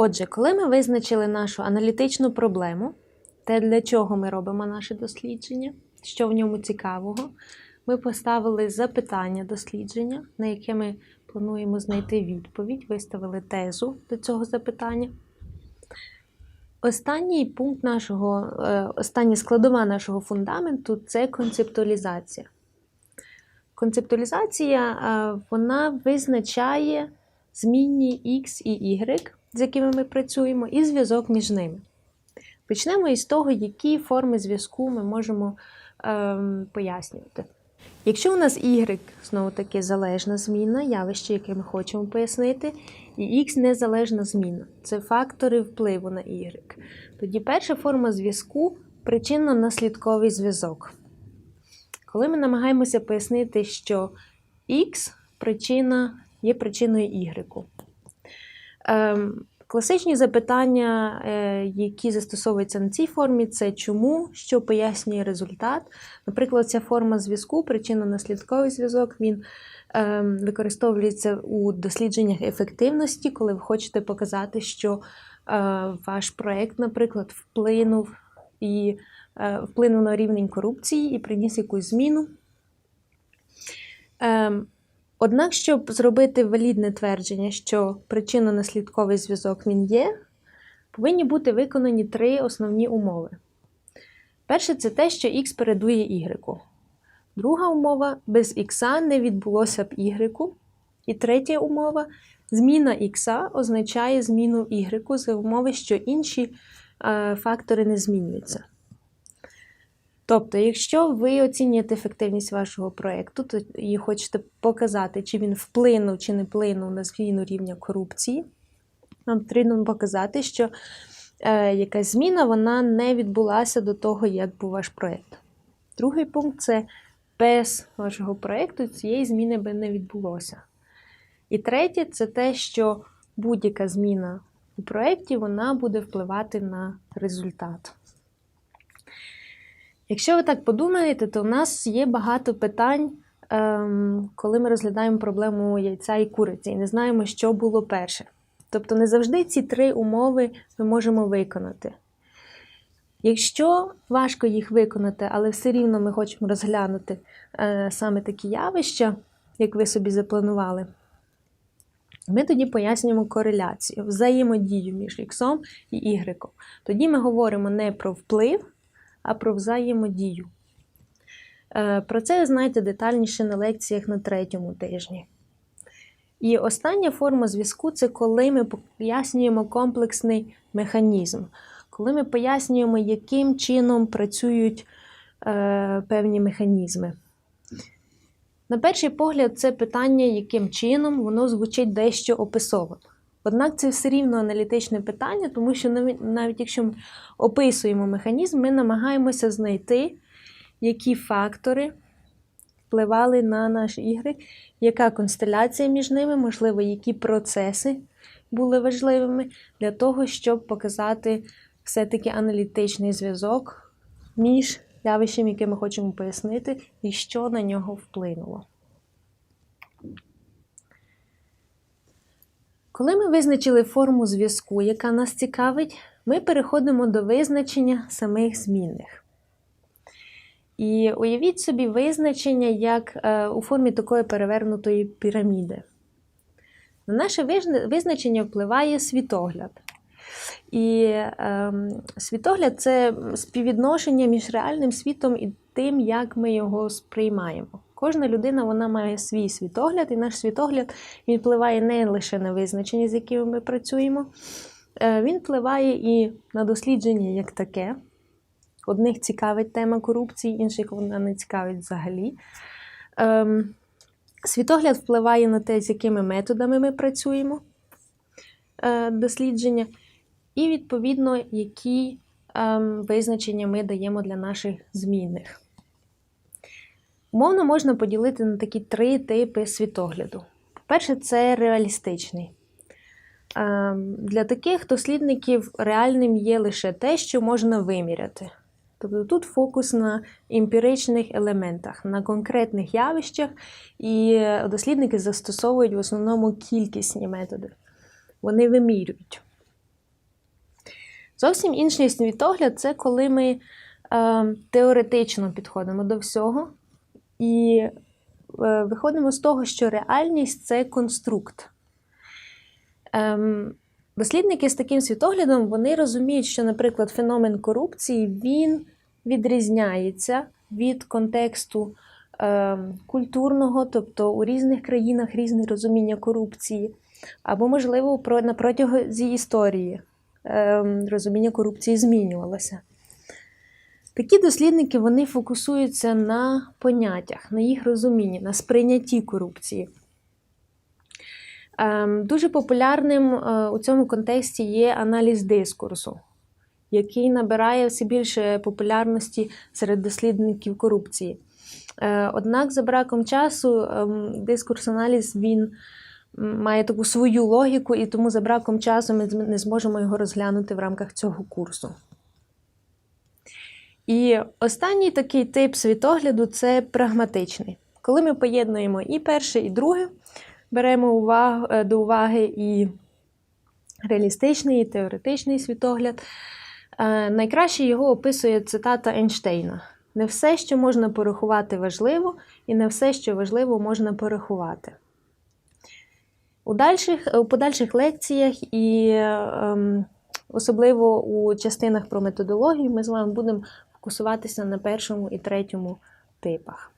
Отже, коли ми визначили нашу аналітичну проблему, те, для чого ми робимо наше дослідження, що в ньому цікавого, ми поставили запитання дослідження, на яке ми плануємо знайти відповідь, виставили тезу до цього запитання. Останній пункт нашого, е, остання складова нашого фундаменту це концептуалізація. Концептуалізація е, вона визначає змінні X і Y, з якими ми працюємо, і зв'язок між ними. Почнемо із того, які форми зв'язку ми можемо ем, пояснювати. Якщо у нас Y знову таки залежна зміна, явище, яке ми хочемо пояснити, і X незалежна зміна це фактори впливу на Y. Тоді перша форма зв'язку причинно-наслідковий зв'язок. Коли ми намагаємося пояснити, що X причина є причиною Y. Ем, Класичні запитання, е, які застосовуються на цій формі, це чому, що пояснює результат. Наприклад, ця форма зв'язку, причинно-наслідковий зв'язок, він ем, використовується у дослідженнях ефективності, коли ви хочете показати, що е, ваш проєкт, наприклад, вплинув і е, вплинув на рівень корупції і приніс якусь зміну. Однак, щоб зробити валідне твердження, що причинно-наслідковий зв'язок він є, повинні бути виконані три основні умови. Перше, це те, що х передує y. Друга умова без х не відбулося б y. І третя умова зміна х означає зміну y за умови, що інші е, фактори не змінюються. Тобто, якщо ви оцінюєте ефективність вашого проєкту, то і хочете показати, чи він вплинув чи не вплинув на зміну рівня корупції, нам потрібно показати, що е, якась зміна вона не відбулася до того, як був ваш проєкт. Другий пункт це без вашого проєкту цієї зміни би не відбулося. І третє це те, що будь-яка зміна у проєкті вона буде впливати на результат. Якщо ви так подумаєте, то в нас є багато питань, ем, коли ми розглядаємо проблему яйця і куриці, і не знаємо, що було перше. Тобто не завжди ці три умови ми можемо виконати. Якщо важко їх виконати, але все рівно ми хочемо розглянути е, саме такі явища, як ви собі запланували, ми тоді пояснюємо кореляцію, взаємодію між X і Y. Тоді ми говоримо не про вплив а про взаємодію. Е, про це знаєте детальніше на лекціях на третьому тижні. І остання форма зв'язку це коли ми пояснюємо комплексний механізм, коли ми пояснюємо, яким чином працюють е, певні механізми. На перший погляд, це питання, яким чином воно звучить дещо описовано. Однак це все рівно аналітичне питання, тому що навіть якщо ми описуємо механізм, ми намагаємося знайти, які фактори впливали на наші ігри, яка констеляція між ними, можливо, які процеси були важливими для того, щоб показати все-таки аналітичний зв'язок між явищем, яке ми хочемо пояснити, і що на нього вплинуло. Коли ми визначили форму зв'язку, яка нас цікавить, ми переходимо до визначення самих змінних. І уявіть собі визначення як е, у формі такої перевернутої піраміди. На наше визначення впливає світогляд. І е, світогляд це співвідношення між реальним світом і тим, як ми його сприймаємо. Кожна людина вона має свій світогляд, і наш світогляд він впливає не лише на визначення, з якими ми працюємо, е, він впливає і на дослідження як таке. Одних цікавить тема корупції, інших вона не цікавить взагалі. Ем, світогляд впливає на те, з якими методами ми працюємо е, дослідження, і, відповідно, які ем, визначення ми даємо для наших змінних. Умовно можна поділити на такі три типи світогляду. По-перше, це реалістичний. Ем, для таких дослідників реальним є лише те, що можна виміряти. Тобто тут фокус на емпіричних елементах, на конкретних явищах, і дослідники застосовують в основному кількісні методи. Вони вимірюють. Зовсім інший світогляд це коли ми е, теоретично підходимо до всього і е, виходимо з того, що реальність це конструкт. Ем, дослідники з таким світоглядом вони розуміють, що, наприклад, феномен корупції він відрізняється від контексту е, культурного, тобто у різних країнах різне розуміння корупції, або, можливо, про, на протязі історії е, розуміння корупції змінювалося. Такі дослідники вони фокусуються на поняттях, на їх розумінні, на сприйнятті корупції. Ем, Дуже популярним е, у цьому контексті є аналіз дискурсу, який набирає все більше популярності серед дослідників корупції. Е, Однак, за браком часу, ем, дискурс-аналіз він має таку свою логіку, і тому за браком часу ми не зможемо його розглянути в рамках цього курсу. І останній такий тип світогляду це прагматичний. Коли ми поєднуємо і перше, і друге, беремо увагу, е, до уваги і реалістичний, і теоретичний світогляд. Е, Найкраще його описує цитата Ейнштейна: не все, що можна порахувати, важливо, і не все, що важливо, можна порахувати. У, дальших, у подальших лекціях і ем, особливо у частинах про методологію ми з вами будемо фокусуватися на першому і третьому типах.